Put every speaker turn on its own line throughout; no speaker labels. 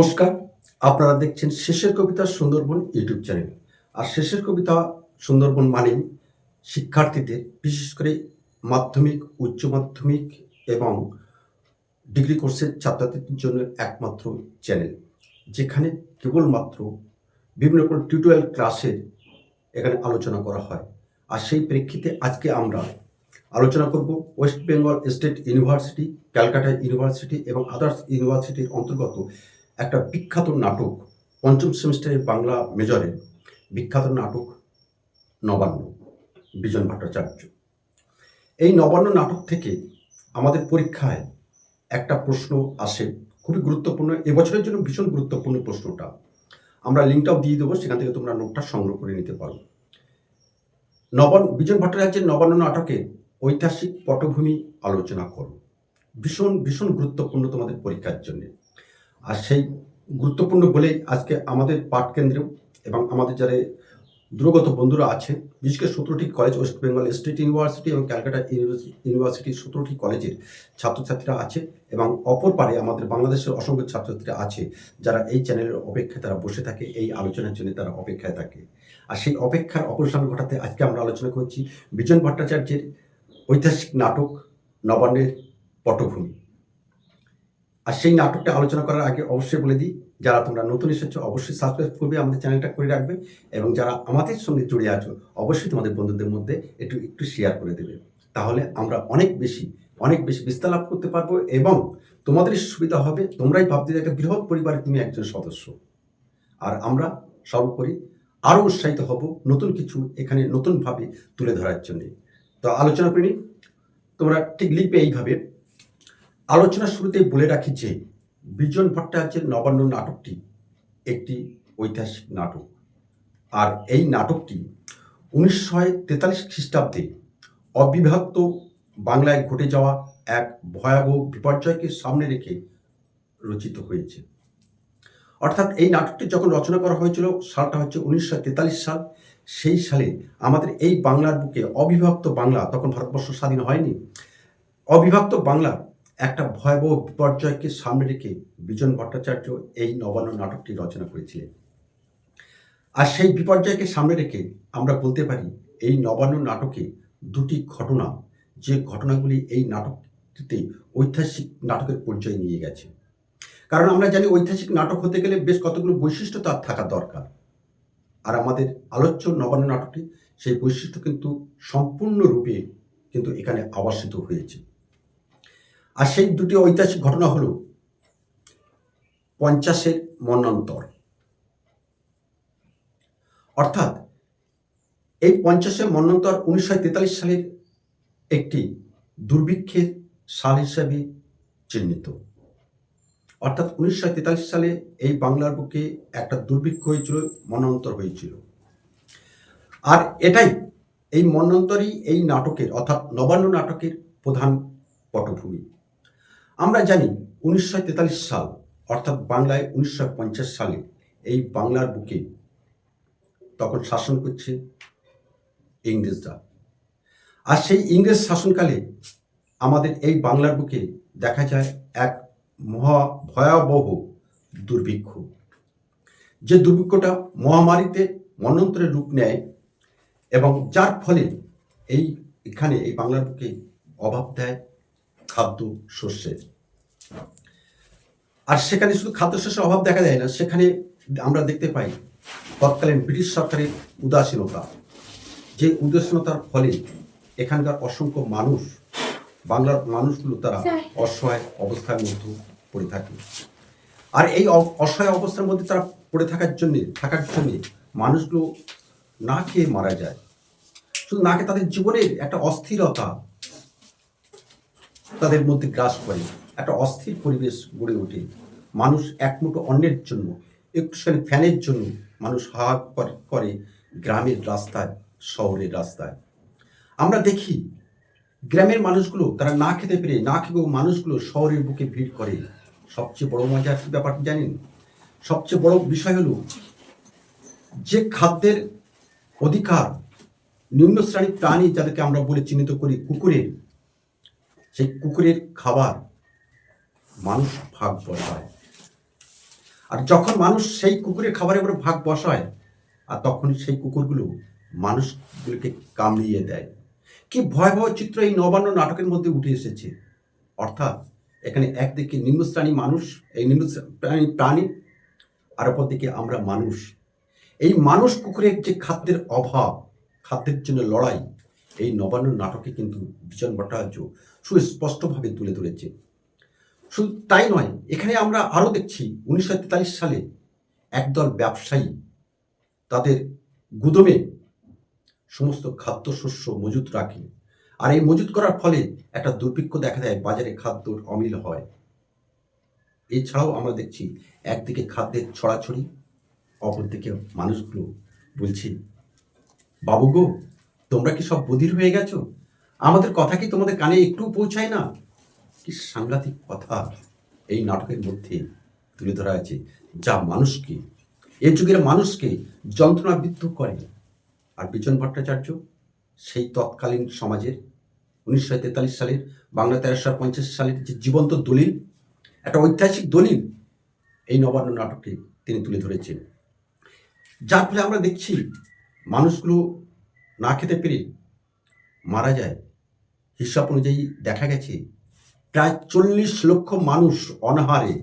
নমস্কার। আপনারা দেখছেন শেষের কবিতা সুন্দরবন ইউটিউব চ্যানেল। আর শেষের কবিতা সুন্দরবন মানেই শিক্ষার্থীদের, বিশেষ করে মাধ্যমিক, উচ্চ মাধ্যমিক এবং ডিগ্রি কোর্সের ছাত্রছাত্রীদের জন্য একমাত্র চ্যানেল, যেখানে কেবলমাত্র বিভিন্ন রকম টিউটোরিয়াল ক্লাসের এখানে আলোচনা করা হয়। আর সেই প্রেক্ষিতে আজকে আমরা আলোচনা করব West Bengal State University, Calcutta University এবং আদার্স ইউনিভার্সিটির অন্তর্গত একটা বিখ্যাত নাটক পঞ্চম সেমিস্টারের বাংলা মেজরের বিখ্যাত নাটক নবান্ন, বিজন ভট্টাচার্য। এই নবান্ন নাটক থেকে আমাদের পরীক্ষায় একটা প্রশ্ন আসে, খুবই গুরুত্বপূর্ণ, এবছরের জন্য ভীষণ গুরুত্বপূর্ণ প্রশ্নটা। আমরা লিঙ্কটাও দিয়ে দেবো, সেখান থেকে তোমরা নোটটা সংগ্রহ করে নিতে পারো। নবান্ন, বিজন ভট্টাচার্যের নবান্ন নাটকের ঐতিহাসিক পটভূমি আলোচনা করো। ভীষণ ভীষণ গুরুত্বপূর্ণ তোমাদের পরীক্ষার জন্য। আর সেই গুরুত্বপূর্ণ বলেই আজকে আমাদের পাঠ কেন্দ্রেও এবং আমাদের যারা দূরগত বন্ধুরা আছে, বিশেষ করে সতেরোটি college West Bengal State University এবং ক্যালকাটা ইউনিভার্সিটির সতেরোটি কলেজের ছাত্রছাত্রীরা আছে এবং অপর পারে আমাদের বাংলাদেশের অসংখ্য ছাত্রছাত্রীরা আছে যারা এই চ্যানেলের অপেক্ষায় তারা বসে থাকে, এই আলোচনার জন্য তারা অপেক্ষায় থাকে। আর সেই অপেক্ষার অপসারণ ঘটাতে আজকে আমরা আলোচনা করছি বিজন ভট্টাচার্যের ঐতিহাসিক নাটক নবান্নের পটভূমি। আর সেই নাটকটা আলোচনা করার আগে অবশ্যই বলে দিই, যারা তোমরা নতুন এসেছ, অবশ্যই সাবস্ক্রাইব করবে, আমাদের চ্যানেলটা করে রাখবে এবং যারা আমাদের সঙ্গে জুড়ে আছো, অবশ্যই তোমাদের বন্ধুদের মধ্যে একটু একটু শেয়ার করে দেবে। তাহলে আমরা অনেক বেশি অনেক বেশি বিস্তার লাভ করতে পারব এবং তোমাদের সুবিধা হবে, তোমরাই ভাবতে যে একটা বৃহৎ পরিবারে তুমি একজন সদস্য। আর আমরা সর্বোপরি আরও উৎসাহিত হব নতুন কিছু এখানে নতুনভাবে তুলে ধরার জন্যে। তো আলোচনা করি নিই। তোমরা ঠিক লিখবে এইভাবে। আলোচনার শুরুতেই বলে রাখি যে বিজন ভট্টাচার্যের নবান্ন নাটকটি একটি ঐতিহাসিক নাটক। আর এই নাটকটি উনিশশো তেতাল্লিশ খ্রিস্টাব্দে অবিভক্ত বাংলায় ঘটে যাওয়া এক ভয়াবহ বিপর্যয়কে সামনে রেখে রচিত হয়েছে। অর্থাৎ এই নাটকটি যখন রচনা করা হয়েছিল, সালটা হচ্ছে উনিশশো তেতাল্লিশ সাল। সেই সালে আমাদের এই বাংলার বুকে অবিভক্ত বাংলা, তখন ভারতবর্ষ স্বাধীন হয়নি, অবিভক্ত বাংলা একটা ভয়াবহ বিপর্যয়কে সামনে রেখে বিজন ভট্টাচার্য এই নবান্ন নাটকটি রচনা করেছিলেন। আর সেই বিপর্যয়কে সামনে রেখে আমরা বলতে পারি, এই নবান্ন নাটকে দুটি ঘটনা, যে ঘটনাগুলি এই নাটকটিতে ঐতিহাসিক নাটকের পরিচয় নিয়ে গেছে। কারণ আমরা জানি ঐতিহাসিক নাটক হতে গেলে বেশ কতগুলো বৈশিষ্ট্য তার থাকা দরকার। আর আমাদের আলোচ্য নবান্ন নাটকটি সেই বৈশিষ্ট্য কিন্তু সম্পূর্ণরূপে কিন্তু এখানে আবাসিত হয়েছে। আর সেই দুটি ঐতিহাসিক ঘটনা হল পঞ্চাশের মন্বন্তর অর্থাৎ এই পঞ্চাশের মন্বন্তর উনিশশো তেতাল্লিশ সালের একটি দুর্ভিক্ষের সাল হিসাবে চিহ্নিত। অর্থাৎ উনিশশো তেতাল্লিশ সালে এই বাংলার বুকে একটা দুর্ভিক্ষ হয়েছিল মন্বন্তর হয়েছিল। আর এটাই এই মন্বন্তরই এই নাটকের, অর্থাৎ নবান্ন নাটকের প্রধান পটভূমি। আমরা জানি উনিশশো তেতাল্লিশ সাল, অর্থাৎ বাংলায় উনিশশো পঞ্চাশ সালে এই বাংলার বুকে তখন শাসন করছে ইংরেজরা। আর সেই ইংরেজ শাসনকালে আমাদের এই বাংলার বুকে দেখা যায় এক মহা ভয়াবহ দুর্ভিক্ষ। যে দুর্ভিক্ষটা মহামারীতে মন্বন্তরের রূপ নেয় এবং যার ফলে এই এখানে এই বাংলার বুকে অভাব দেয় খাদ্য শস্যের আর সেখানে শুধু খাদ্যশস্যের অভাব দেখা যায় না সেখানে আমরা দেখতে পাই তৎকালীন ব্রিটিশ সরকারের উদাসীনতা। যে উদাসীনতার ফলে এখানকার অসংখ্য মানুষ বাংলার মানুষগুলো তারা অসহায় অবস্থার মধ্যে পড়ে থাকে। আর এই অসহায় অবস্থার মধ্যে তারা পড়ে থাকার জন্যে থাকার জন্যে মানুষগুলো না খেয়ে মারা যায়। শুধু না খেয়ে তাদের জীবনের একটা অস্থিরতা তাদের মধ্যে গ্রাস করে। একটা অস্থির পরিবেশ গড়ে ওঠে। মানুষ এক মুঠো অন্যের জন্য একটুখানি ফ্যানের জন্য মানুষ হাহাক করে গ্রামের রাস্তায়, শহরের রাস্তায়। আমরা দেখি, গ্রামের মানুষগুলো তারা না খেতে পেরে, না খেয়েও মানুষগুলো শহরের বুকে ভিড় করে। সবচেয়ে বড় মজার কি ব্যাপারটা জানেন? সবচেয়ে বড় বিষয় হলো, যে খাদ্যের অধিকার নিম্ন শ্রেণির প্রাণী যাদেরকে আমরা বলে চিহ্নিত করি কুকুরের সেই কুকুরের খাবার মানুষ ভাগ বসায়। আর যখন মানুষ সেই কুকুরের খাবারের উপরে ভাগ বসায়, আর তখন সেই কুকুরগুলো মানুষগুলোকে কামড়িয়ে দেয়। কি ভয়াবহ চিত্র এই নবান্ন নাটকের মধ্যে উঠে এসেছে। অর্থাৎ এখানে একদিকে নিম্নশ্রেণী মানুষ, এই নিম্ন প্রাণী প্রাণী, আর অপরদিকে আমরা মানুষ। এই মানুষ কুকুরের যে খাদ্যের অভাব, খাদ্যের জন্য লড়াই এই নবান্ন নাটকে কিন্তু বিজন ভট্টাচার্য সুস্পষ্টভাবে তুলে ধরেছে। শুধু তাই নয়, এখানে আমরা আরও দেখছি উনিশশো তেতাল্লিশ সালে একদল ব্যবসায়ী তাদের গুদমে সমস্ত খাদ্যশস্য মজুত রাখে। আর এই মজুত করার ফলে একটা দুর্ভিক্ষ দেখা দেয়, বাজারে খাদ্যর অমিল হয়। এছাড়াও আমরা দেখছি একদিকে খাদ্যের ছড়াছড়ি, অপরদিকে মানুষগুলো বলছে, বাবু গো তোমরা কি সব বধির হয়ে গেছো? আমাদের কথা কি তোমাদের কানে একটু পৌঁছায় না? কি সাংঘাতিক কথা। এই নাটকের মধ্যে তুলে ধরা আছে যা মানুষকে এ যুগের মানুষকে যন্ত্রণাবিদ্ধ করে। আর বিজন ভট্টাচার্য সেই তৎকালীন সমাজের উনিশশো তেতাল্লিশ সালের বাংলা তেরোশো পঞ্চাশ সালের যে জীবন্ত দলিল, একটা ঐতিহাসিক দলিল, এই নবান্ন নাটকে তিনি তুলে ধরেছেন। যার ফলে আমরা দেখছি মানুষগুলো না খেতে পেরে মারা যায়। হিসাব অনুযায়ী দেখা গেছে, প্রায় চল্লিশ লক্ষ মানুষ অনাহারে,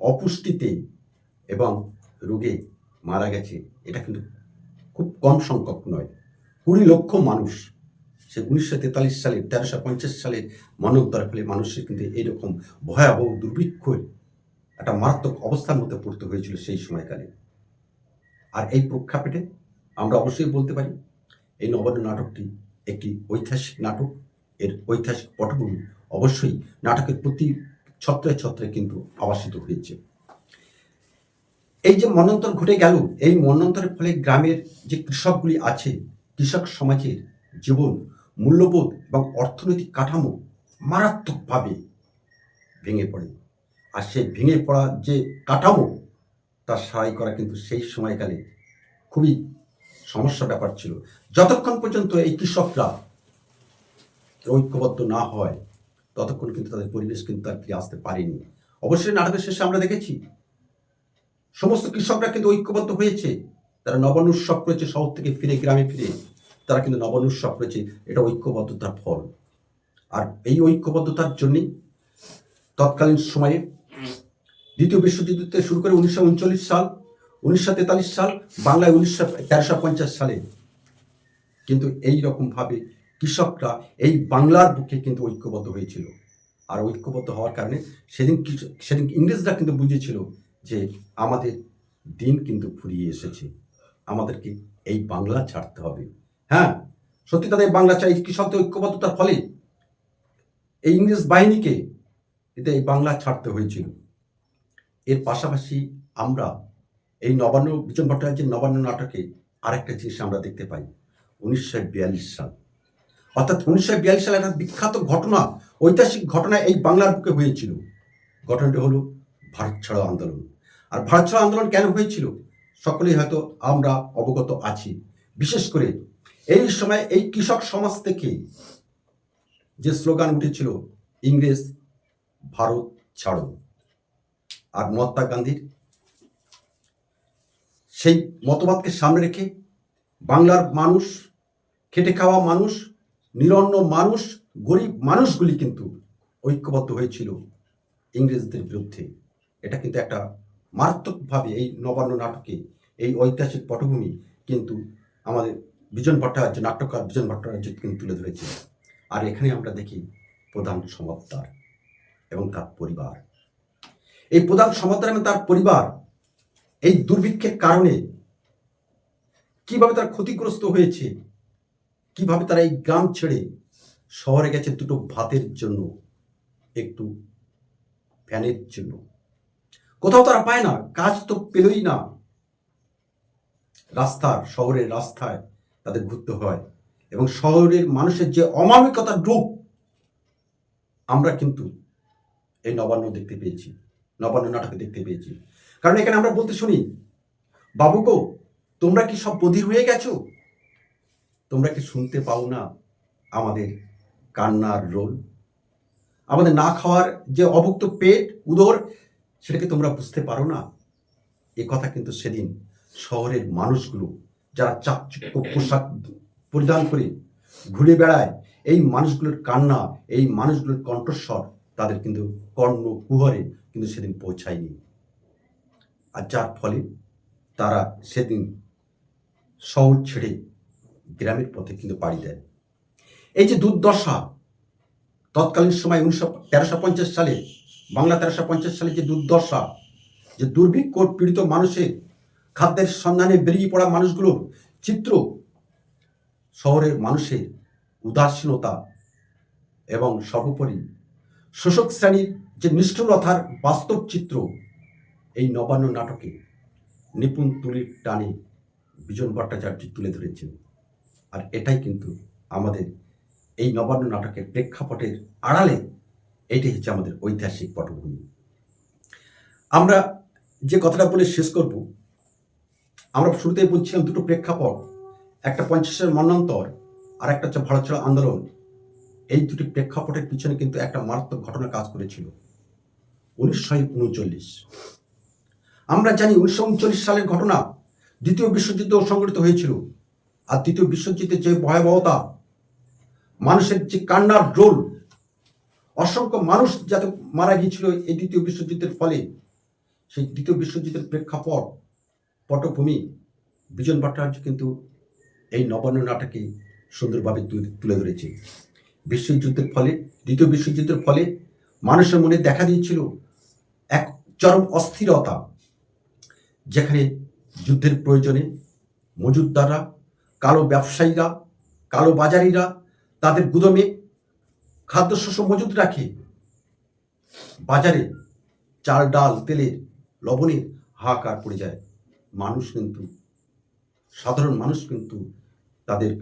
অপুষ্টিতে এবং রোগে মারা গেছে। এটা কিন্তু খুব কম সংখ্যক নয়, কুড়ি লক্ষ মানুষ। সে উনিশশো তেতাল্লিশ সালে, তেরোশো পঞ্চাশ সালে মনোদ্ধার ফলে মানুষের কিন্তু এইরকম ভয়াবহ দুর্ভিক্ষের একটা মারাত্মক অবস্থার মধ্যে পড়তে হয়েছিল সেই সময়কালে। আর এই প্রেক্ষাপটে আমরা অবশ্যই বলতে পারি এই নবান্ন নাটকটি একটি ঐতিহাসিক নাটক। এর ঐতিহাসিক পটভূমি অবশ্যই নাটকের প্রতি ছত্রে ছত্রে কিন্তু আবাসিত হয়েছে। এই যে মন্বন্তর ঘটে গেল, এই মন্বন্তরের ফলে গ্রামের যে কৃষকগুলি আছে, কৃষক সমাজের জীবন, মূল্যবোধ এবং অর্থনৈতিক কাঠামো মারাত্মকভাবে ভেঙে পড়ে। আর সেই ভেঙে পড়া যে কাঠামো, তার সারাই করা কিন্তু সেই সময়কালে খুবই সমস্যা ব্যাপার ছিল। যতক্ষণ পর্যন্ত এই কৃষকরা ঐক্যবদ্ধ না হয়, ততক্ষণ কিন্তু তাদের পরিবেশ কিন্তু আর ফিরে আসতে পারেনি। অবশ্যই নাটকের শেষে আমরা দেখেছি, সমস্ত কৃষকরা কিন্তু ঐক্যবদ্ধ হয়েছে। তারা নবান্ন উৎসব করেছে শহর থেকে ফিরে, গ্রামে ফিরে। তারা কিন্তু নবান্ন উৎসব করেছে, এটা ঐক্যবদ্ধতার ফল। আর এই ঐক্যবদ্ধতার জন্যই তৎকালীন সময়ে দ্বিতীয় বিশ্বযুদ্ধ শুরু করে উনিশশো উনচল্লিশ সাল, উনিশশো তেতাল্লিশ সাল, বাংলায় উনিশশো তেরোশো পঞ্চাশ সালে কিন্তু এই রকমভাবে কৃষকরা এই বাংলার বুকে কিন্তু ঐক্যবদ্ধ হয়েছিল। আর ঐক্যবদ্ধ হওয়ার কারণে সেদিন সেদিন ইংরেজরা কিন্তু বুঝেছিল যে আমাদের দিন কিন্তু ফুরিয়ে এসেছে। আমাদেরকে এই বাংলা ছাড়তে হবে। হ্যাঁ সত্যি তাদের বাংলা চাই কৃষকদের ঐক্যবদ্ধতার ফলে এই ইংরেজ বাহিনীকে এতে এই বাংলা ছাড়তে হয়েছিল। এর পাশাপাশি আমরা এই নবান্ন, বিজন ভট্টাচার্যের নবান্ন নাটকে আরেকটা জিনিস আমরা দেখতে পাই। উনিশশো বিয়াল্লিশ সাল। অর্থাৎ উনিশশো বিয়াল্লিশ সালে একটা বিখ্যাত ঘটনা, ঐতিহাসিক ঘটনা এই বাংলার বুকে হয়েছিল। ঘটনাটি হলো ভারত ছাড়ো আন্দোলন। আর ভারত ছাড়ো আন্দোলন কেন হয়েছিল? সকলেই হয়তো আমরা অবগত আছি। বিশেষ করে এই সময় এই কৃষক সমাজ থেকে যে স্লোগান উঠেছিল, ইংরেজ ভারত ছাড়ো। আর মহাত্মা গান্ধীর সেই মতবাদকে সামনে রেখে বাংলার মানুষ খেটে খাওয়া মানুষ, নিরন্ন মানুষ, গরিব মানুষগুলি কিন্তু ঐক্যবদ্ধ হয়েছিল ইংরেজদের বিরুদ্ধে। এটা কিন্তু একটা মারাত্মকভাবে এই নবান্ন নাটকে, এই ঐতিহাসিক পটভূমি কিন্তু আমাদের বিজন ভট্টাচার্য, নাট্যকার বিজন ভট্টাচার্য কিন্তু তুলে ধরেছে আর এখানে আমরা দেখি প্রধান সমাপ্তার এবং তার পরিবার। এই প্রধান সমাপ্তার এবং তার পরিবার এই দুর্ভিক্ষের কারণে কীভাবে তার ক্ষতিগ্রস্ত হয়েছে কীভাবে তারা এই গ্রাম ছেড়ে শহরে গেছে দুটো ভাতের জন্য? একটু ফ্যানের জন্য। কোথাও তারা পায় না, কাজ তো পেলই না। রাস্তার, শহরের রাস্তায় তাদের ঘুরতে হয় এবং শহরের মানুষের যে অমানবিকতার রূপ, আমরা কিন্তু এই নবান্ন দেখতে পেয়েছি, নবান্ন নাটকে দেখতে পেয়েছি। কারণ এখানে আমরা বলতে শুনি, বাবু গো, তোমরা কি সব বধির হয়ে গেছো? তোমরা কি শুনতে পাও না আমাদের কান্নার রোল? আমাদের না খাওয়ার যে অভুক্ত পেট, উদর সেটাকে তোমরা বুঝতে পারো না? এ কথা কিন্তু সেদিন শহরের মানুষগুলো যারা চাকচক্য পোশাক পরিধান করে ঘুরে বেড়ায়, এই মানুষগুলোর কান্না, এই মানুষগুলোর কণ্ঠস্বর তাদের কিন্তু কর্ণ কুহরে কিন্তু সেদিন পৌঁছায়নি। আর যার ফলে তারা সেদিন শহর ছেড়ে গ্রামের পথে কিন্তু পাড়ি দেয় এই যে দুর্দশা, তৎকালীন সময় উনিশশো তেরোশো পঞ্চাশ সালে, বাংলা তেরোশো পঞ্চাশ সালে যে দুর্দশা, যে দুর্ভিক্ষ পীড়িত মানুষের খাদ্যের সন্ধানে বেরিয়ে পড়া মানুষগুলোর চিত্র, শহরের মানুষের উদাসীনতা এবং সর্বোপরি শোষক শ্রেণির যে নিষ্ঠুরতার বাস্তব চিত্র, এই নবান্ন নাটকে নিপুণ তুলির টানে বিজন ভট্টাচার্য তুলে ধরেছেন। আর এটাই কিন্তু আমাদের এই নবান্ন নাটকের প্রেক্ষাপটের আড়ালে এটাই হচ্ছে আমাদের ঐতিহাসিক পটভূমি। আমরা যে কথাটা বলে শেষ করব, আমরা শুরুতেই বলছিলাম দুটো প্রেক্ষাপট, একটা পঞ্চাশের মন্বন্তর আর একটা হচ্ছে ভারত ছাড়ো আন্দোলন। এই দুটি প্রেক্ষাপটের পিছনে কিন্তু একটা মারাত্মক ঘটনা কাজ করেছিল, উনিশশো উনচল্লিশ। আমরা জানি উনিশশো উনচল্লিশ সালের ঘটনা দ্বিতীয় বিশ্বযুদ্ধ সংঘটিত হয়েছিল। আর দ্বিতীয় বিশ্বযুদ্ধের যে ভয়াবহতা, মানুষের যে কান্নার রোল, অসংখ্য মানুষ যাতে মারা গিয়েছিল এই দ্বিতীয় বিশ্বযুদ্ধের ফলে, সেই দ্বিতীয় বিশ্বযুদ্ধের প্রেক্ষাপট, পটভূমি, বিজন ভট্টাচার্য কিন্তু এই নবান্ন নাটকে সুন্দরভাবে তুলে ধরেছে। বিশ্বযুদ্ধের ফলে দ্বিতীয় বিশ্বযুদ্ধের ফলে মানুষের মনে দেখা দিয়েছিল এক চরম অস্থিরতা, যেখানে যুদ্ধের প্রয়োজনে মজুদদাররা কালো ব্যবসায়ীরা, কালো বাজারিরা তাদের গুদমে খাদ্যশস্য মজুদ রাখে। বাজারে চাল, ডাল, তেলের লবণের হাহাকার পড়ে যায়। মানুষ কিন্তু, সাধারণ মানুষ কিন্তু তাদের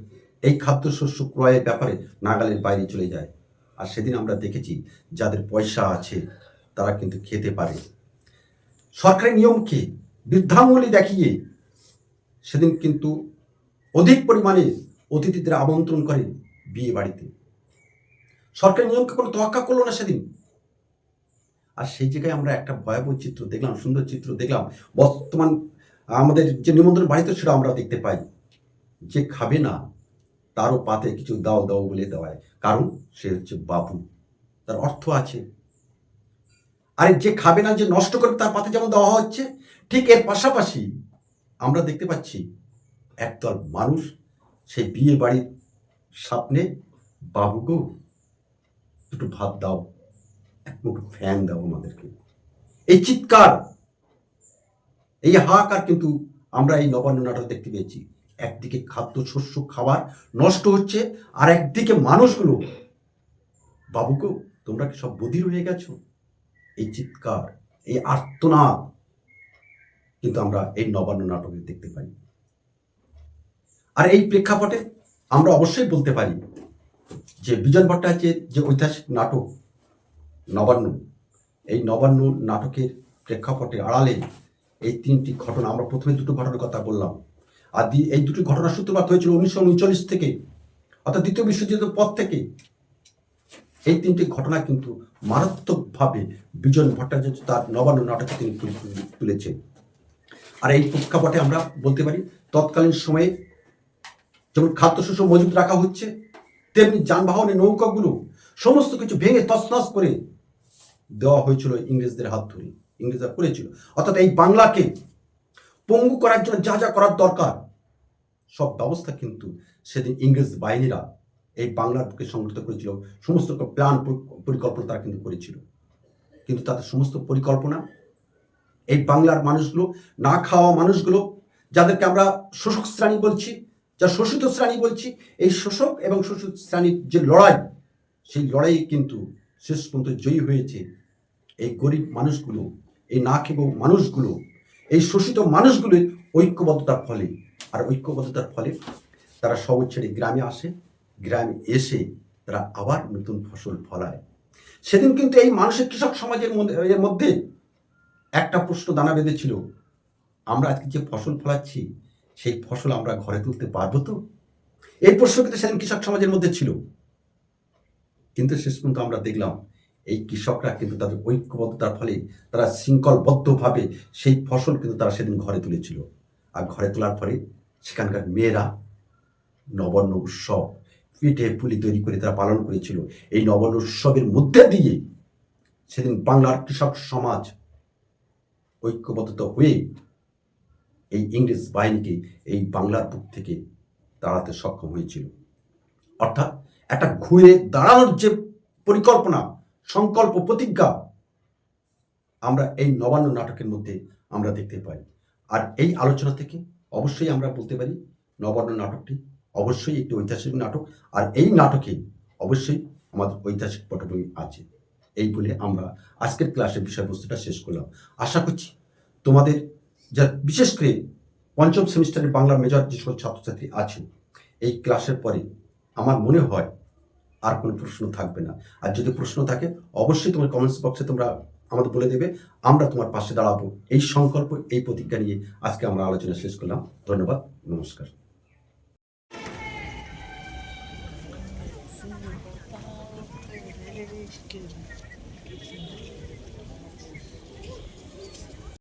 এই খাদ্যশস্য ক্রয়ের ব্যাপারে নাগালের বাইরে চলে যায়। আর সেদিন আমরা দেখেছি, যাদের পয়সা আছে, তারা কিন্তু খেতে পারে। সরকারি নিয়মকে বৃদ্ধাঙ্গুলি দেখিয়ে সেদিন কিন্তু অধিক পরিমাণে অতিথিদের আমন্ত্রণ করে বিয়ে বাড়িতে। সরকারি নিয়মকে কোনো তোয়াক্কা করল না সেদিন। আর সেই জায়গায় আমরা একটা ভয়াবহ চিত্র দেখলাম, সুন্দর চিত্র দেখলাম। বর্তমান আমাদের যে নিমন্ত্রণ বাড়িতে সেটা আমরা দেখতে পাই। যে খাবে না, তারও পাতে কিছু দাও দাও বলে দেওয়ায়। কারণ সে হচ্ছে বাবু, তার অর্থ আছে। আরে যে খাবে না, যে নষ্ট করে তার পাতে যেমন দেওয়া হচ্ছে, ঠিক এর পাশাপাশি আমরা দেখতে পাচ্ছি একদল মানুষ সেই বিয়ে বাড়ির সামনে বাবুকেও দুটো ভাত দাও, এক মুখ ফ্যান দাও আমাদেরকে। এই চিৎকার, এই হাহাকার কিন্তু আমরা এই নবান্ন নাটক দেখতে পেয়েছি। একদিকে খাদ্য শস্য খাবার নষ্ট হচ্ছে, আর একদিকে মানুষগুলো বাবুকেও তোমরা কি সব বধির হয়ে গেছো? এই চিৎকার, এই আর্তনাদ কিন্তু আমরা এই নবান্ন নাটকে দেখতে পাই। আর এই প্রেক্ষাপটে আমরা অবশ্যই বলতে পারি যে বিজন ভট্টাচার্যের যে ঐতিহাসিক নাটক নবান্ন, এই নবান্ন নাটকের প্রেক্ষাপটে আড়ালে এই তিনটি ঘটনা, আমরা প্রথমে দুটো ঘটনার কথা বললাম। আর এই দুটি ঘটনার সূত্রপাত হয়েছিল উনিশশো উনচল্লিশ থেকে, অর্থাৎ দ্বিতীয় বিশ্বযুদ্ধের পর থেকে। এই তিনটি ঘটনা কিন্তু মারাত্মকভাবে বিজন ভট্টাচার্য তার নবান্ন নাটকে তিনি তুলে তুলে- তুলেছেন। আর এই প্রেক্ষাপটে আমরা বলতে পারি, তৎকালীন সময়ে যেমন খাদ্যশস্য মজুদ রাখা হচ্ছে, তেমনি যানবাহনের নৌকাগুলো সমস্ত কিছু ভেঙে তছনছ করে দেওয়া হয়েছিল ইংরেজদের হাত ধরে, ইংরেজরা করেছিল। অর্থাৎ এই বাংলাকে পঙ্গু করার জন্য যা যা করার দরকার, সব ব্যবস্থা কিন্তু সেদিন ইংরেজ বাহিনীরা এই বাংলার বুকে সংগঠিত করেছিল। সমস্ত প্ল্যান পরিকল্পনা তারা কিন্তু করেছিল। কিন্তু তাদের সমস্ত পরিকল্পনা, এই বাংলার মানুষগুলো, না খাওয়া মানুষগুলো, যাদেরকে আমরা শোষক শ্রেণি বলছি যা শোষিত শ্রেণি বলছি, এই শোষক এবং শোষিত শ্রেণির যে লড়াই, সেই লড়াই কিন্তু শেষ পর্যন্ত জয়ী হয়েছে এই গরিব মানুষগুলো, এই না খেব মানুষগুলো, এই শোষিত মানুষগুলোর ঐক্যবদ্ধতার ফলে। আর ঐক্যবদ্ধতার ফলে তারা শহর ছেড়ে গ্রামে আসে, গ্রামে এসে তারা আবার নতুন ফসল ফলায়। সেদিন কিন্তু এই মানুষের কৃষক সমাজের মধ্যে একটা প্রশ্ন দানা বেঁধেছিল, আমরা আজকে যে ফসল ফলাচ্ছি সেই ফসল আমরা ঘরে তুলতে পারব তো? এই প্রশ্ন কিন্তু সেদিন কৃষক সমাজের মধ্যে ছিল। কিন্তু শেষ পর্যন্ত আমরা দেখলাম, এই কৃষকরা কিন্তু তাদের ঐক্যবদ্ধতার ফলে তারা শৃঙ্খলবদ্ধভাবে সেই ফসল কিন্তু তারা সেদিন ঘরে তুলেছিল। আর ঘরে তোলার ফলে সেখানকার মেয়েরা নবান্ন উৎসব, পিঠে পুলি তৈরি করে তারা পালন করেছিল। এই নবান্ন উৎসবের মধ্যে দিয়ে সেদিন বাংলার কৃষক সমাজ ঐক্যবদ্ধতা হয়ে এই ইংরেজ বাহিনীকে এই বাংলার বুক থেকে দাঁড়াতে সক্ষম হয়েছিল। অর্থাৎ একটা ঘুরে দাঁড়ানোর যে পরিকল্পনা, সংকল্প, প্রতিজ্ঞা আমরা এই নবান্ন নাটকের মধ্যে আমরা দেখতে পাই। আর এই আলোচনা থেকে অবশ্যই আমরা বলতে পারি, নবান্ন নাটকটি অবশ্যই একটি ঐতিহাসিক নাটক। আর এই নাটকে অবশ্যই আমাদের ঐতিহাসিক পটভূমি আছে। এই বলে আমরা আজকের ক্লাসের বিষয়বস্তুটা শেষ করলাম। আশা করছি তোমাদের যা বিশেষ করে পঞ্চম সেমিস্টারের বাংলা মেজর যে সকল ছাত্রছাত্রী আছে এই ক্লাসের পরে আমার মনে হয় আর কোনো প্রশ্ন থাকবে না। আর যদি প্রশ্ন থাকে, অবশ্যই তোমার কমেন্টস বক্সে তোমরা আমাদের বলে দেবে। আমরা তোমার পাশে দাঁড়াবো। এই সংকল্প, এই প্রতিজ্ঞা নিয়ে আজকে আমরা আলোচনা শেষ করলাম। ধন্যবাদ, নমস্কার।
Thank you.